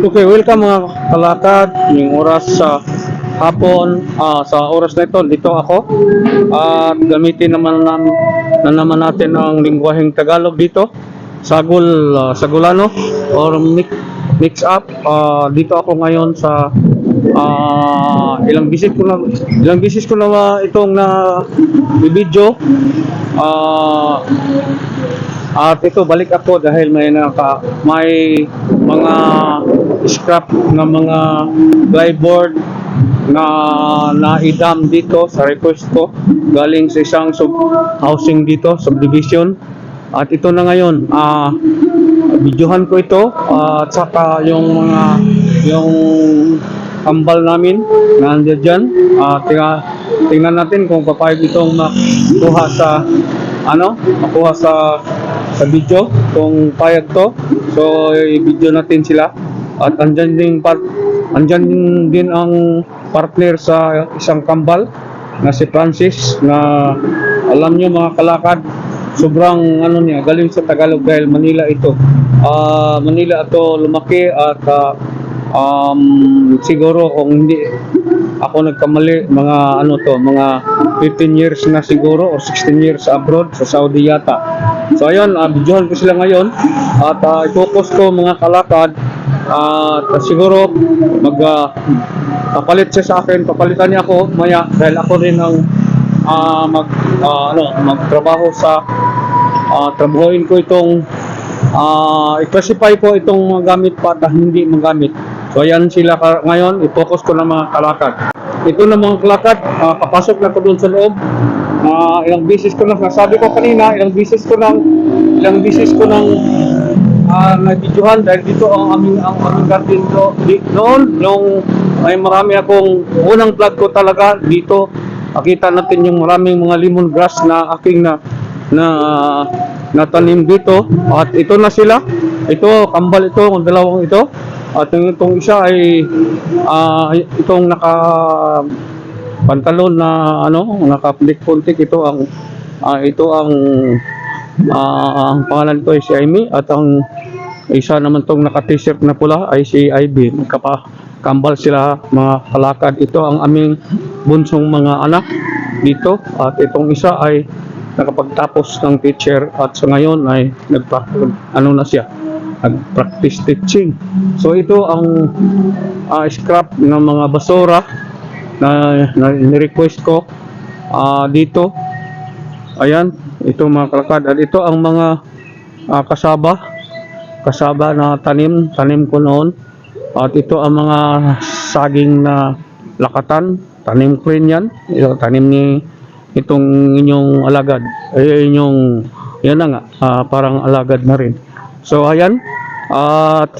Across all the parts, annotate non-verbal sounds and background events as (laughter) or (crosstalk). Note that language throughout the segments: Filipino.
Okay, welcome mga kalakad. Yung oras sa hapon, ah, sa oras na ito, dito ako. At gamitin naman na, na naman natin ang lingwaheng Tagalog dito. Sagol, ah, Sagolano or mix, mix up. Ah, dito ako ngayon sa ah, ilang bisis ko na ilang bisis ko na ah, itong na video. Ah, at ito balik ako dahil may naka may mga scrap na mga plyboard na naidam dito sa request ko. Galing sa isang sub housing dito subdivision. At ito na ngayon ah videohan ko ito at saka yung mga yung kambal namin na andyan dyan. Ah, tinga, tingnan natin kung papayag itong makuha sa ano makuha sa sa video kung payag to. So i-video natin sila. At andyan din part andyan din, ang partner sa isang kambal na si Francis na alam nyo mga kalakad sobrang ano niya galing sa Tagalog dahil Manila ito. Ah, Manila ito lumaki at ah, um, siguro kung hindi ako nagkamali mga ano to mga 15 years na siguro or 16 years abroad sa Saudi yata so ayun uh, videohan ko sila ngayon at uh, i-focus ko mga kalakad at uh, siguro mag uh, papalit siya sa akin papalitan niya ako maya dahil ako rin ang ah, mag ah, ano magtrabaho sa uh, trabahoin ko itong ah i-classify ko itong mga gamit pa at hindi magamit. So ayan sila ngayon, i-focus ko ng mga kalakad. Ito na mga kalakad, ah, papasok na ko doon sa loob. Ah, ilang beses ko na, nasabi ko kanina, ilang beses ko nang, ilang beses ko nang ah nabidyohan dahil dito ang aming ang aming garden do, di, noon nung ay marami akong unang vlog ko talaga dito. Nakita natin yung maraming mga lemon grass na aking na na natanim dito. At ito na sila. Ito kambal ito ang dalawang ito at itong isa ay ah, itong naka pantalon na ano naka puntik ito ang ah, ito ang ah, ang pangalan ko ay si Amy at ang isa naman tong naka-t-shirt na pula ay si Ivy. Magkapa kambal sila mga kalakad. Ito ang aming bunsong mga anak dito at itong isa ay nakapagtapos ng teacher at sa ngayon ay nagpa ano na siya nag-practice teaching. So ito ang ah, scrap ng mga basura na, na request ko ah, dito. Ayan, ito mga kalakad. At ito ang mga ah, kasaba kasaba na tanim, tanim ko noon. At ito ang mga saging na lakatan, tanim ko rin yan. Ito, tanim ni itong inyong alagad. Eh, inyong, yan na nga, ah, parang alagad na rin. So, ayan. At,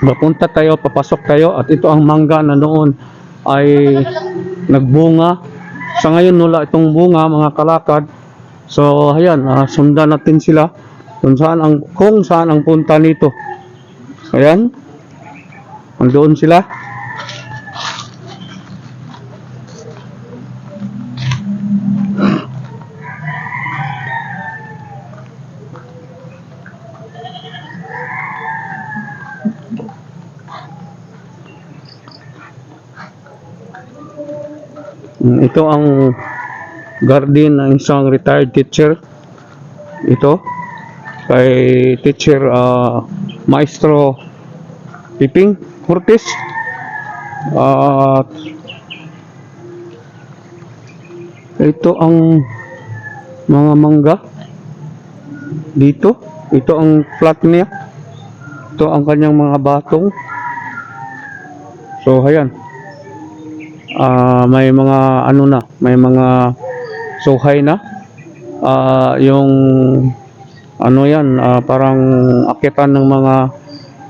mapunta tayo, papasok tayo. At ito ang mangga na noon ay nagbunga. Sa ngayon, wala itong bunga, mga kalakad. So, ayan, ah, sundan natin sila kung saan ang kung saan ang punta nito. Ayan. Andoon sila. Ito ang garden ng isang retired teacher. Ito kay teacher ah, Maestro Piping Curtis at ito ang mga mangga dito. Ito ang flat niya. Ito ang kanyang mga batong. So ayan Ah, may mga ano na may mga suhay na Ah, yung ano yan, ah, parang akitan ng mga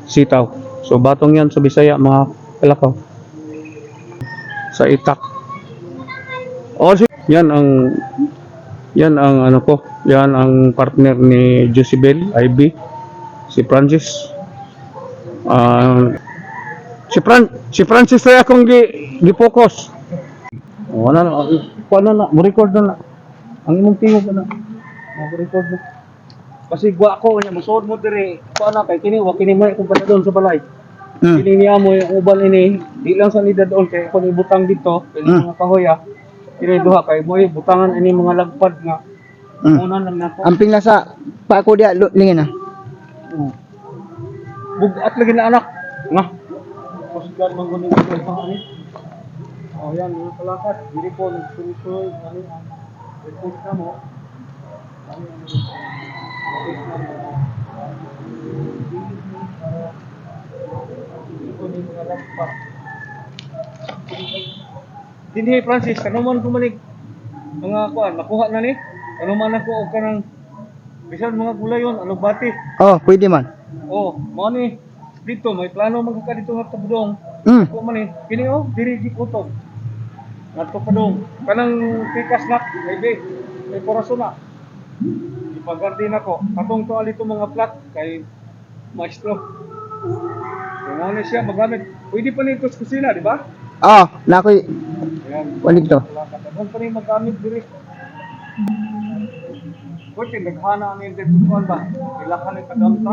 sitaw. So batong yan sa Bisaya, mga kalakaw. Sa itak. O si- yan ang yan ang ano ko, yan ang partner ni Josibel, IB, si Francis. Ah, si Fran si Francis ay akong gi gi-focus. Wala na, kuha na na, mo-record na na. Ang imong tingog na. Mo-record na. Kasi gwa ako nya musuod mo dire. Kuha na kay kini wa kini mo kung pa doon sa balay. Mm. Pili niya mo yung uban ini, di lang sa nida doon kay kung ibutang dito, kay Mm. mga kahoya, kini duha kay mo butangan ini mga lagpad nga. Mm. Una lang nako. Amping na sa pa ko dia lingin na. Bugat lagi na anak. Nga. Man gunin ko ito ani. Oh yan, mga kalakat, dili ko nagsuloy ani ang request na mo. Ani ang request na mo. Dili ko ni mga lagpat. Dinhi Francis, kano man kumanig mga kuan, nakuha na ni. Ano man ako og kanang bisan mga gulayon, ano bati. Oh, pwede man. Oh, mo ni dito may plano magka dito nga tabdong. Mm. Ko man ni kini oh diri di kutob. Ngadto pa dong. Kanang pikas nak maybe may poraso na. Ipagardi na ko. Katong to alito mga plak kay maestro. Kung ano siya magamit. Pwede pa ni kus kusina, di ba? Oh, na ko Ayan. walig to. Wala ka pa rin magamit diri. Kuya, naghana ang hindi tutuan ba? Kailangan ng kadamta.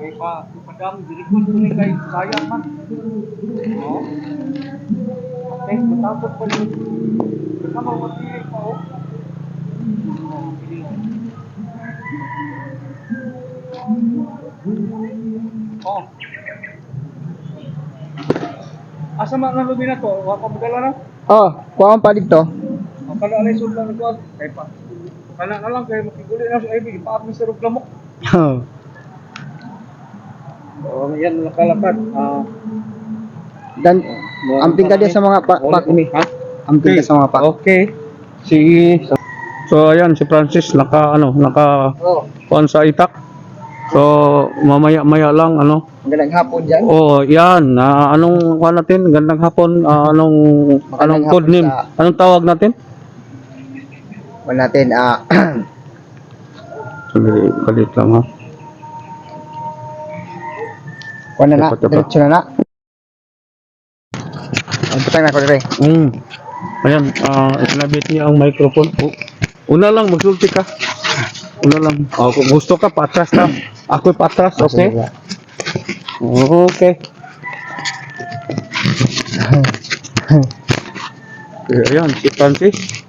May pa, padam, diri ko rin kay sayang man. No? Okay, matapos pa rin. Kasama matili pa oh. Oh. Oh. Asa man nga lubi na to? Wa magdala na? Oh, kuha pa dito. Ang kada alay sud lang ko kay pa. Kana na lang kay makiguli na sa ibig pa mi sa lamok. Oh. Oh, yan nakalapad. Ah, Dan amping ka dia sa mga pa, pa ha? amping ka sa mga pa. Okay. Sige. So ayan si Francis naka ano, naka Oh, kuan sa itak. So mamaya-maya lang ano. magandang hapon diyan. Oh, yan. Ah, anong kuan natin? Gandang hapon. Ah, anong anong hapon code name? sa- Anong tawag natin? Wala natin ah Sandali, kalit lang ha. kuha na na, Dapat, dapat. diretso na na. Ang putang na ko dire. Mm. Ayan, ah ikinabit niya ang microphone. U- Una lang, magsulti ka. Una lang. Oh, kung gusto ka, patras ka. Ako'y patras, okay? Okay. (laughs) Ayan, si Francis.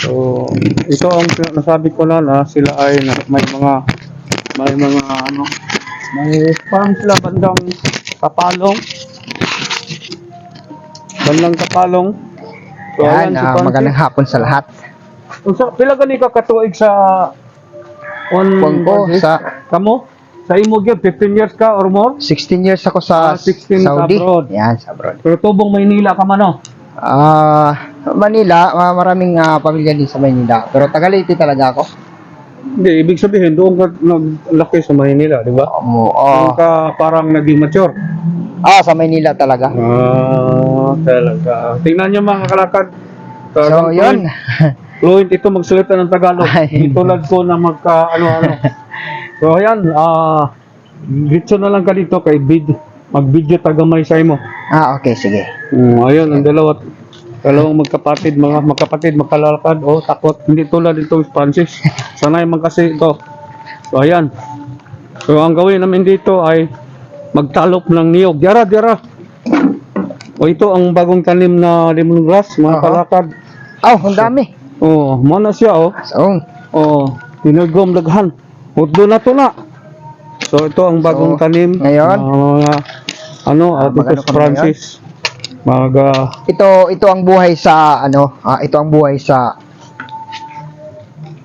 So, ito ang nasabi ko na na sila ay na, may mga may mga ano may farm sila bandang kapalong bandang kapalong so Yan, ayan si ah, Francis magandang hapon sa lahat. Unsa pila gani ka katuig sa on Kuwan ko Francis? sa kamo sa imo gyud 15 years ka or more 16 years ako sa Ah, 16 sa Saudi. abroad. Yan, sa abroad. pero tubong Maynila ka man no Ah, Manila, ah, maraming ah, pamilya din sa Manila. Pero taga Leyte talaga ako. hindi ibig sabihin doon ka naglaki sa Maynila di ba Um, Doon oh, ka parang naging mature ah, sa Manila talaga. ah talaga tingnan niyo mga kalakad So, Talagang yun. (laughs) fluent ito magsalita ng Tagalog. Ay. Tulad ko na magka ano-ano. (laughs) so ayan, ah dito na lang ka dito kay vid mag-video tagamay sa imo. Ah, okay, sige. Mm, ayun ang dalawa dalawang magkapatid, mga magkapatid makalalakad oh takot hindi tulad itong Francis. (laughs) Sanay man kasi ito. So ayan. So ang gawin namin dito ay magtalop ng niyog. Diyara, diyara. O ito ang bagong tanim na lemongrass, mga Aha. kalakad. Oh, ang dami. Oh, mo na siya oh. So, Oh, tinagom daghan. Huddo na to na. So ito ang bagong So, tanim. ngayon? Mga ano, Ah, uh, magano kami Mga ito ito ang buhay sa ano, ah, ito ang buhay sa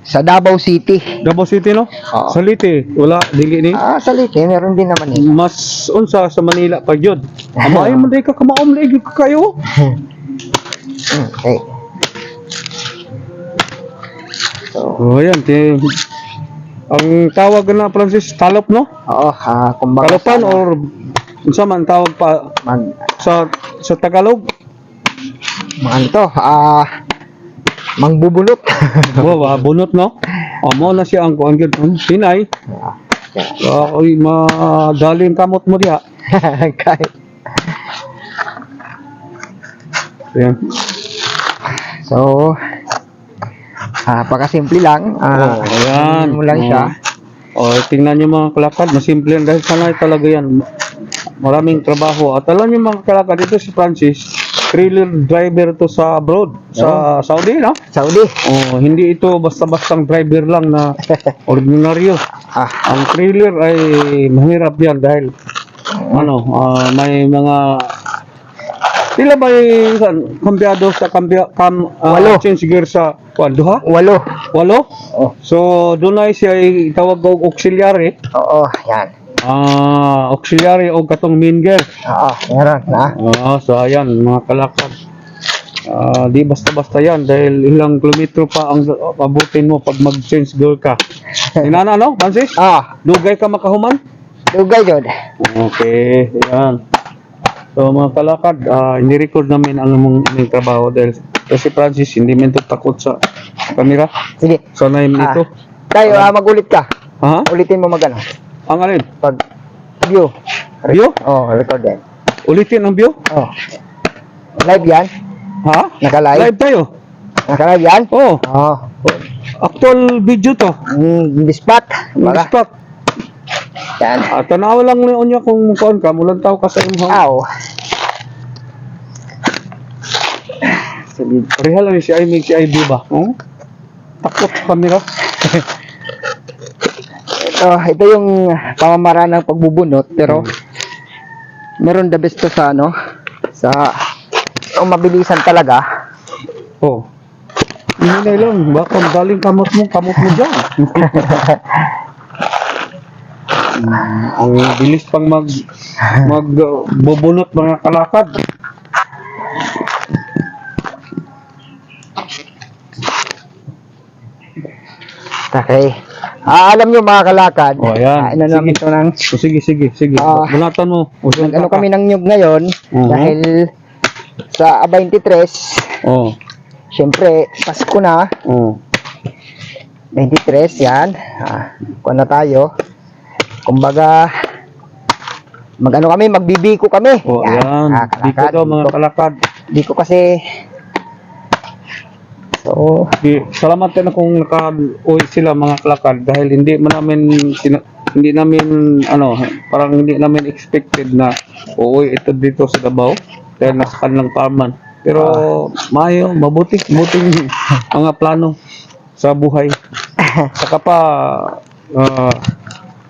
sa Davao City. Davao City no? Oo. Sa Liti, wala dili ni. Ah, sa Leyte meron din naman eh. Mas unsa sa Manila pa gyud. Ama ay man ka kamaom lagi ka kayo. Okay. (laughs) So, Oh, ayan, ti ang tawag na Francis talop no? oo, ah, kumbaga Talopan or unsa man tawag pa mag, sa sa Tagalog? mga ano to, ah, mangbubulot. (laughs) Wow, ah, bunot no? Amo na siya ang kuan gyud ang Sinay. Ah, Uh, oy, madaling kamot mo diha. (laughs) Kahit, Ayan. so, ah, pagkasimple lang, ah, Oh, ayan. mo lang siya. Oh, tingnan niyo mga kalakad, masimple yan dahil sanay talaga yan. Maraming trabaho. At alam niyo mga kalakad, dito si Francis, trailer driver to sa abroad, sa Saudi, no? Saudi. Oh, hindi ito basta-bastang driver lang na (laughs) ordinaryo. Ah, Ang trailer ay mahirap yan dahil ano, ah, may mga Pila ba yung kambyado sa kambya, kam, Walo. change gear sa kwan, duha? walo. Walo? Oh. So, doon ay siya ay tawag og auxiliary. Oo, yan. Ah, auxiliary o katong main gear. Oo, meron na. Ah, so ayan, mga kalakad. Ah, di basta-basta yan dahil ilang kilometro pa ang abutin mo pag mag-change gear ka. (laughs) Inana no, Francis? Ah, Dugay ka makahuman? dugay jud. Okay, yan. So mga kalakad, ah, ini-record namin ang among aming trabaho dahil kasi Francis hindi man to takot sa camera. Sige. Sanay man Ah. ito. Tayo, ah, magulit ka. Ha? Ulitin mo magano. Ang alin? Pag view. View? Oh, record din. Ulitin ang view? Oh. Live yan? Ha? Naka-live? Live tayo. Naka-live yan? Oh, Oh. actual video to. Mm, the spot. On the Para. spot. Yan. Ah, tanawa lang niyo niya kung kuan ka, mulang tao ka sa imong. Aw. Rehal ni si Amy, si Ivy ba? Oh? Takot sa camera. (laughs) Ito, ito yung pamamaraan ng pagbubunot pero meron the best to sa ano sa ang mabilisan talaga. Oh. Hindi na lang, baka galing kamot mo, kamot mo dyan. (laughs) Mm, ang bilis pang mag mag uh, bubunot mga kalakad. Okay. Ah, alam nyo mga kalakad. Oh, ayan. ah, ano namin to ng O, sige, sige, sige. Ah. Bunatan mo. O, nag-ano kami ng nyug ngayon Mhm. dahil sa 23, Oh, syempre Pasko na, oh. 23 yan. Ah, kuha na tayo. Kumbaga magano kami, magbibiko kami. Oh, ayan. Ah, Dito kalakad. daw mga kalakad. Di ko kasi So, Di, salamat din kung naka-uwi sila mga kalakad dahil hindi man namin sina- hindi namin ano parang hindi namin expected na uuwi ito dito sa Davao dahil nasa kanilang farman pero mayo mabuti mabuting mga plano sa buhay. (laughs) Saka pa ah,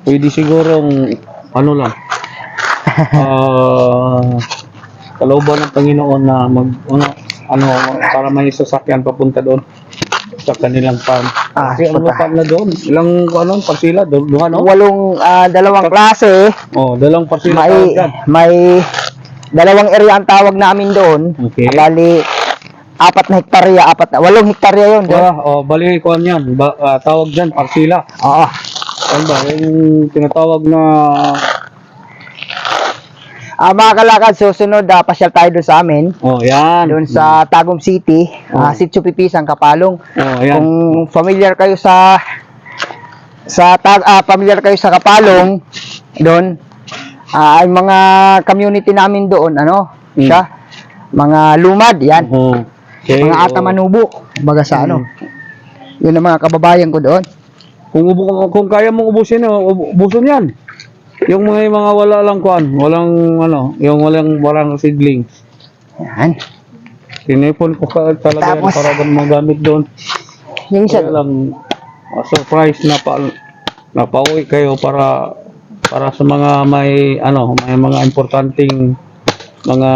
pwede sigurong ano lang (laughs) ah kalooban ng Panginoon na mag ano, ano para may sasakyan papunta doon sa kanilang farm. Ah, Kasi ang punta. lokal na doon, ilang ano, parsila doon, doon ano? walong ah, dalawang klase, Oh, dalawang parsila may tawag dyan. may dalawang area ang tawag namin doon. Okay. Bali apat na hektarya, apat na, walong hektarya yun. doon. Ah, oh, bali ko yan, ba, ah, tawag dyan, parsila. Oo. Ano ba, yung tinatawag na Ah, mga kalakad, susunod, ah, pasyal tayo doon sa amin. Oh, yan. Doon sa Tagum City, ah, Oh. Sitio Pipisang, Kapalong. Oh, yan. Kung familiar kayo sa sa tag ah, familiar kayo sa Kapalong, doon ah, ay mga community namin doon, ano, Mm. siya, mga lumad, yan, Oh. Okay, mga oh. ata manubo, baga sa ano. Yun ang mga kababayan ko doon. Kung, ubu, kung kaya mong ubusin, oh, ub- ubusin yan. Yung mga, mga wala lang kuan, walang ano, yung walang walang seedlings. Yan. Tinipon ko ka talaga yan Tapos- para magamit doon. Yung isa, Kaya lang uh, surprise na pa napauwi kayo para para sa mga may ano, may mga importanteng mga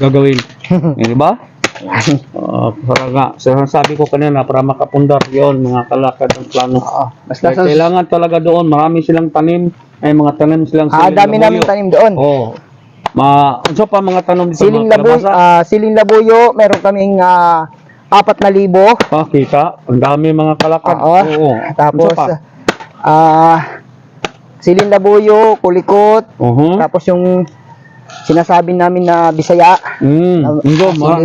gagawin. (laughs) Eh, di ba? Uh, para nga, sabi ko kanina para makapundar yon mga kalakad ng plano. Oo. Basta Kaya sa, kailangan talaga doon, marami silang tanim, ay mga tanim silang ah, siling dami namin labuyo. tanim doon. Oh. Ma, ano pa mga tanom dito? Siling mga labuyo, kalabasa? ah, siling labuyo, meron kaming ah, apat na libo. Ah, kita. Ang dami mga kalakad. Oo. Oo. Tapos, Ano pa? ah, siling labuyo, kulikot, Uh-huh. tapos yung sinasabi namin na Bisaya. Mm. ah, ma.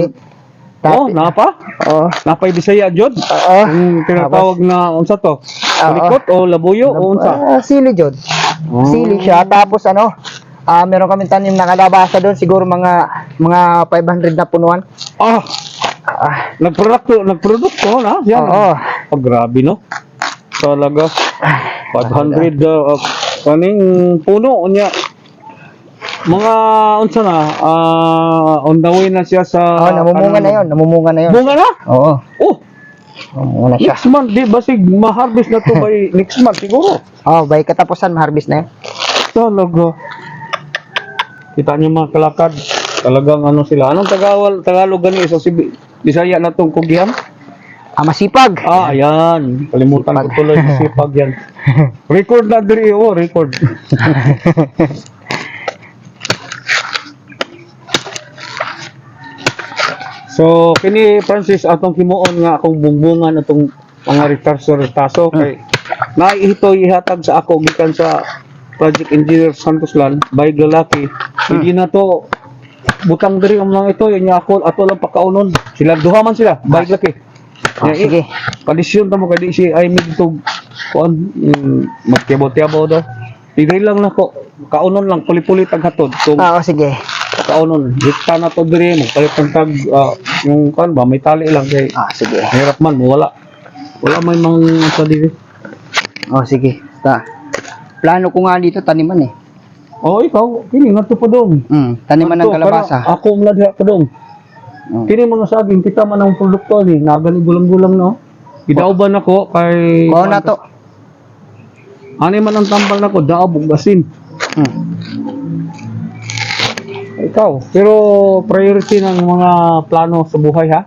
Sili. Oh, napa? Oo. Napay Bisaya jud. Oo. Yung tinatawag na unsa to? Oo. Kulikot o labuyo o unsa? Ah, sili jud. Oh. Sili siya. Tapos ano, ah meron kami tanim na kalabasa doon, siguro mga mga 500 na punuan. Ah, Ah, nagprodukto, nagprodukto na. Yan. oo. Oh, grabe no. Talaga. 500 uh, uh, kaning puno niya. Mga unsa na ah, on the way na siya sa Oh, namumunga na 'yon, namumunga na 'yon. Bunga na? Oo. Oh, Namumunga na siya. next month di ba sig ma-harvest na to by (laughs) next month siguro. Oh, by katapusan ma-harvest na 'yan. Talaga. Kita niyo mga kalakad, talagang ano sila. Anong Tagalog, Tagalog gani sa Sib- Bisaya na tong kugihan? Ah, masipag. Ah, ayan. Kalimutan ko tuloy si Sipag yan. (laughs) Record na diri, oh, record. (laughs) so, kini Francis atong himuon nga akong bungbungan atong mga retarso-retaso kay naihito ihatag sa ako gikan sa Project Engineer Santos Lan by lalaki. Hindi na to butang diri ang mga ito yung ako ato lang pakaunon. Sila duha man sila by. Ah, Nga, sige. Kondisyon ta mo kadi si ay mi dito kuan mm, magtiabo-tiabo daw. Tigay lang nako. Kaunon lang puli-puli tag hatod. So Ah, oh, sige. Kaunon dikta na to diri magpalit ng tag ah, yung kan ba may tali lang kay Ah, sige. hirap man wala. Wala may mang sa diri. Oh, sige. Ta. Plano ko nga dito taniman eh. Oh, ikaw kini ngadto pa dong. Mm, taniman ng kalabasa. Ako mladya pa dong. Oh. Kini mo na sa akin kita man ang produkto ni nagani gulang-gulang no. Gidauban ako kay Kuha na to. Ani man ang tambal nako daob ug basin. Mm. Ikaw, pero priority ng mga plano sa buhay ha?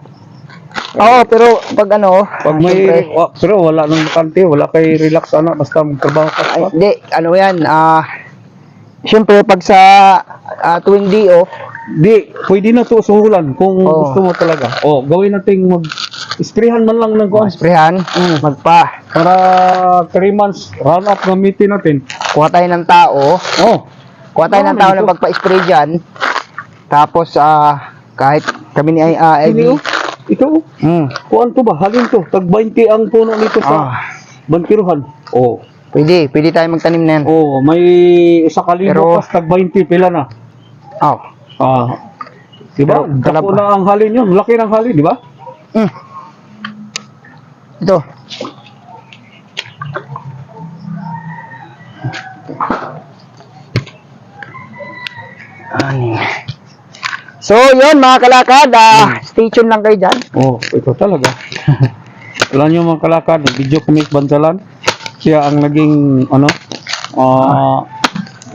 Oo, pero pag ano, Pag ah, may, syempre- wa- pero wala nang bakante, wala kay relax ana, basta magtrabaho ka. Ay, hindi, ano yan, ah, syempre, pag sa ah, tuwing day off, Di, pwede na to suhulan kung Oo. gusto mo talaga. Oh, gawin nating mag isprehan man lang ng kuan sprayhan, Mm. magpa, para 3 months run up gamitin natin. kuha tayo ng tao, Oh, kuha tayo ng Marami tao na magpa-spray dyan, tapos, ah, kahit kami ni uh, Hindi, LB, oh. ito, mm, kuan to ba? Halin to. Tag 20 ang puno nito sa ah, bankiruhan. Oh. pwede, pwede tayo magtanim na yan. Oh, may isa Pero- kalibo pas tag 20 pila na. Oh, Ah. Diba? Pero Dako kalab- na ang halin yun. Laki ng halin, di ba? mm. Ito, Aning. So, yun mga kalakad, ah, stay tuned lang kayo dyan. Oh, ito talaga. (laughs) Alam niyo mga kalakad, video comic bansalan. Siya ang naging, ano, ah,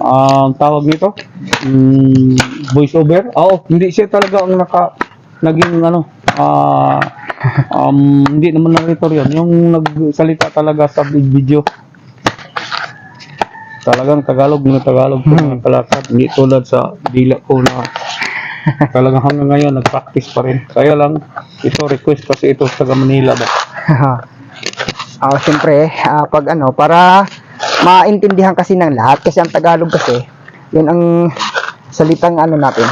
ang tawag nito, mm, voice over. Oo, hindi siya talaga ang naka, naging, ano, ah, (laughs) um, hindi naman narrator yun. Yung nagsalita talaga sa big video. Talagang Tagalog na Tagalog po mga kalakad. Hindi tulad sa dila ko na talagang hanggang ngayon nag-practice pa rin. Kaya lang, ito request kasi ito sa Manila ba? Ah, siyempre, ah, pag ano, para maintindihan kasi ng lahat kasi ang Tagalog kasi, yun ang salitang ano natin.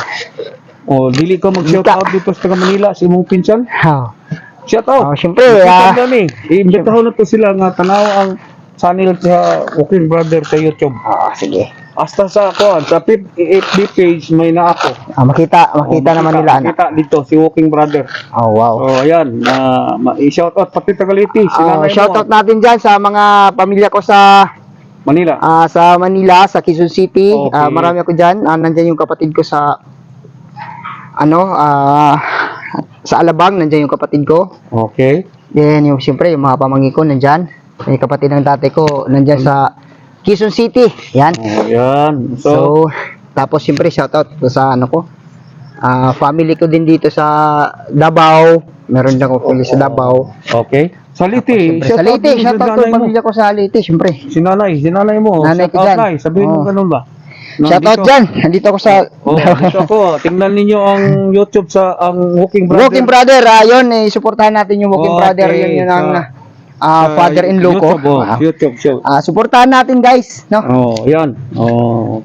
O, dili ka mag-shout out dito sa taga Manila, si mong pinsan. Ah, Shout out! oh, siyempre, ah, Pinsan yan eh. I-imbitaho na to sila nga tanaw ang channel sa Walking Brother sa YouTube. ah, sige. Hasta sa ako, sa FB FB page may na ako. Ah, makita, makita O, naman nila, anak. Makita dito, si Walking Brother. Oh, wow. So, ayan, na i-shout out pati Tagaliti, si Ah, nanay mo, shoutout natin dyan sa mga pamilya ko sa Manila. ah, sa Manila, sa Quezon City. Okay. Ah, marami ako dyan. Ah, nandyan yung kapatid ko sa ano, ah, sa Alabang, nandyan yung kapatid ko. Okay. Then, yung siyempre, yung mga pamangkin ko nandyan. May kapatid ng tatay ko nandyan sa Quezon City. Yan. Oh, ayan. So, So, tapos siyempre, shoutout sa ano ko. Ah, family ko din dito sa Davao. Meron din ako family sa Davao. okay. Saliti, Siyempre, sa din shoutout ko mo. pamilya ko sa Leyte, siyempre. Si nanay, si nanay mo. Nanay ko dyan. nay. Sabihin mo Oo. ganun ba? Shoutout Nandito- dyan. Nandito ako sa Oh, dito ako. Tingnan ninyo ang YouTube sa ang Walking Brother. Walking Brother. Ah, yun, eh, supportahan natin yung Walking Okay, Brother. Yun yun ang sa- ah, Sa father-in-law ko. YouTube, oh, Ah, YouTube show. ah, supportahan natin guys. No? Oh, yan. Oh.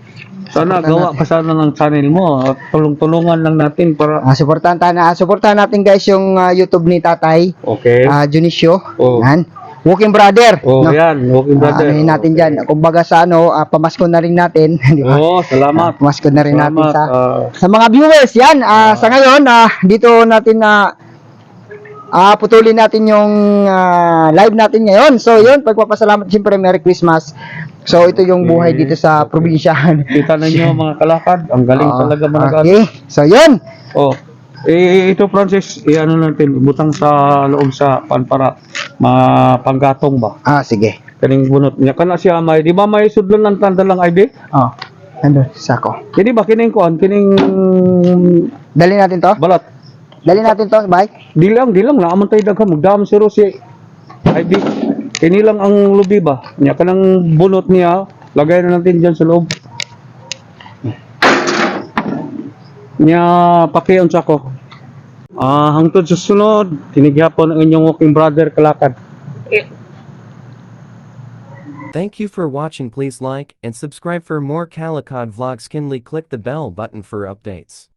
Sana gawa ka sana ng channel mo. at Tulong-tulungan lang natin para Ah, supportahan, tayo na, supportahan natin guys yung ah, YouTube ni Tatay. Okay. Ah, Junicio. Oh. Yan. Walking Brother. oh, no? yan. Walking Ah, Brother. anuhin natin dyan. Kumbaga sa ano, ah, pamasko na rin natin. (laughs) Di ba? Oh, salamat. Pamasko na rin natin Salamat. sa ah, sa mga viewers. Yan. ah, sa ngayon, ah, dito natin na ah putulin natin yung ah, live natin ngayon. So, yun. Pagpapasalamat. Siyempre, Merry Christmas. So ito yung buhay dito sa probinsya. Kita ninyo (laughs) mga kalakad, ang galing Oo. talaga. Ah, Okay. So yun. Oh. Eh, ito Francis, i-ano natin, butang sa loob sa pan para mapanggatong ba. Ah, sige. Kaning bunot niya. Kana siya may, di ba may sudlon ng tanda lang ID? Oh. Andun, sako. Kini ba kining kuan, kining Dali natin to. balat. Dali natin to, bye. Di lang, di lang naaman tayo daghan magdam si Rosie. ID. Kini lang ang lubi ba. Nya kanang bunot niya, lagay na natin diyan sa loob. Nya pakiyon sa ko. Ah, hangtod sa sunod, tinigyapon ang inyong walking brother kalakad. Thank you for watching please like and subscribe for more Calicod vlogs kindly click the bell button for updates.